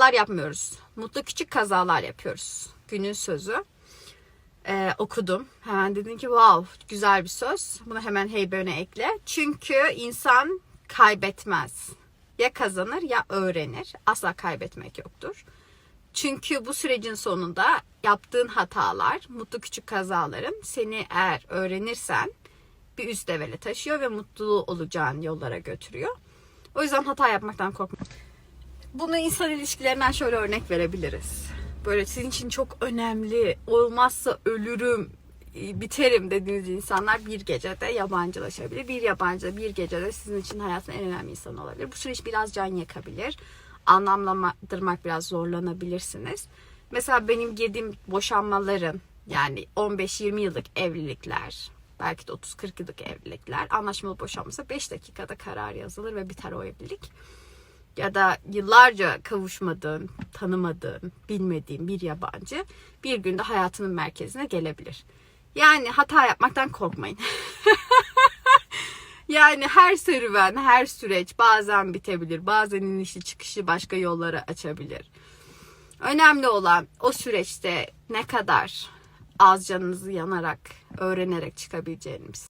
kazalar yapmıyoruz. Mutlu küçük kazalar yapıyoruz. Günün sözü. Ee, okudum. Hemen dedim ki wow güzel bir söz. Bunu hemen heybene ekle. Çünkü insan kaybetmez. Ya kazanır ya öğrenir. Asla kaybetmek yoktur. Çünkü bu sürecin sonunda yaptığın hatalar, mutlu küçük kazaların seni eğer öğrenirsen bir üst levele taşıyor ve mutlu olacağın yollara götürüyor. O yüzden hata yapmaktan korkma. Bunu insan ilişkilerinden şöyle örnek verebiliriz. Böyle sizin için çok önemli, olmazsa ölürüm, e, biterim dediğiniz insanlar bir gecede yabancılaşabilir. Bir yabancı bir gecede sizin için hayatın en önemli insanı olabilir. Bu süreç biraz can yakabilir. Anlamlandırmak biraz zorlanabilirsiniz. Mesela benim girdiğim boşanmaların yani 15-20 yıllık evlilikler, belki de 30-40 yıllık evlilikler anlaşmalı boşanması 5 dakikada karar yazılır ve biter o evlilik ya da yıllarca kavuşmadığın, tanımadığın, bilmediğin bir yabancı bir günde hayatının merkezine gelebilir. Yani hata yapmaktan korkmayın. yani her serüven, her süreç bazen bitebilir, bazen inişli çıkışı başka yollara açabilir. Önemli olan o süreçte ne kadar az canınızı yanarak, öğrenerek çıkabileceğiniz.